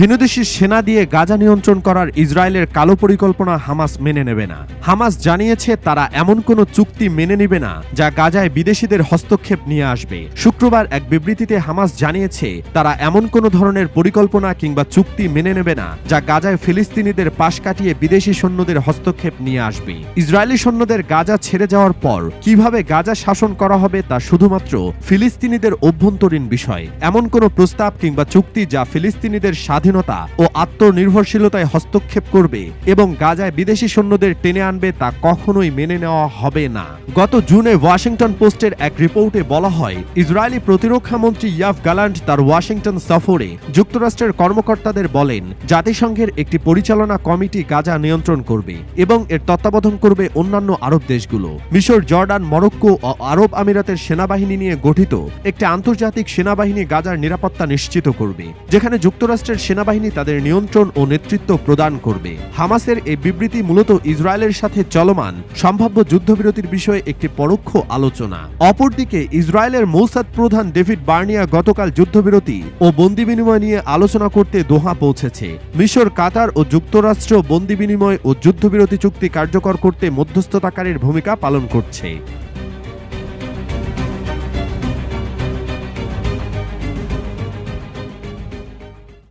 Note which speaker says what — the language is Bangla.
Speaker 1: ভিনদেশি সেনা দিয়ে গাজা নিয়ন্ত্রণ করার ইসরায়েলের কালো পরিকল্পনা হামাস মেনে নেবে না। হামাস জানিয়েছে তারা এমন কোনো চুক্তি মেনে নেবে না, যা গাজায় বিদেশিদের হস্তক্ষেপ নিয়ে আসবে। শুক্রবার এক বিবৃতিতে হামাস জানিয়েছে, তারা এমন কোনো ধরনের পরিকল্পনা কিংবা চুক্তি মেনে নেবে না, যা গাজায় ফিলিস্তিনিদের পাশ কাটিয়ে বিদেশি সৈন্যদের হস্তক্ষেপ নিয়ে আসবে। ইসরায়েলি সৈন্যদের গাজা ছেড়ে যাওয়ার পর কীভাবে গাজা শাসন করা হবে তা শুধুমাত্র ফিলিস্তিনিদের অভ্যন্তরীণ বিষয়। এমন কোনো প্রস্তাব কিংবা চুক্তি যা ফিলিস্তিনিদের স্বাধীনতা ও আত্মনির্ভরশীলতায় হস্তক্ষেপ করবে এবং গাজায় বিদেশি সৈন্যদের টেনে আনবে তা কখনোই মেনে নেওয়া হবে না। গত জুনে ওয়াশিংটন পোস্টের এক রিপোর্টে বলা হয়, ইসরায়েলি প্রতিরক্ষা মন্ত্রী ইয়াফ গালান্ট তার ওয়াশিংটন সফরে যুক্তরাষ্ট্রের কর্মকর্তাদের বলেন, জাতিসংঘের একটি পরিচালনা কমিটি গাজা নিয়ন্ত্রণ করবে এবং এর তত্ত্বাবধান করবে অন্যান্য আরব দেশগুলো। মিশর, জর্ডান, মরক্কো ও আরব আমিরাতের সেনাবাহিনী নিয়ে গঠিত একটি আন্তর্জাতিক সেনাবাহিনী গাজার নিরাপত্তা নিশ্চিত করবে, যেখানে যুক্তরাষ্ট্রের সেনাবাহিনী তাদের নিয়ন্ত্রণ ও নেতৃত্ব প্রদান করবে। হামাসের এই বিবৃতি মূলত ইসরায়েলের সাথে চলমান সম্ভাব্য যুদ্ধবিরতির বিষয়ে একটি পরোক্ষ আলোচনা। অপরদিকে, ইসরায়েলের মৌসাদ প্রধান ডেভিড বার্নিয়া গতকাল যুদ্ধবিরতি ও বন্দি বিনিময় নিয়ে আলোচনা করতে দোহা পৌঁছেছে। মিশর, কাতার ও যুক্তরাষ্ট্র বন্দি বিনিময় ও যুদ্ধবিরতি চুক্তি কার্যকর করতে মধ্যস্থতাকারীর ভূমিকা পালন করছে।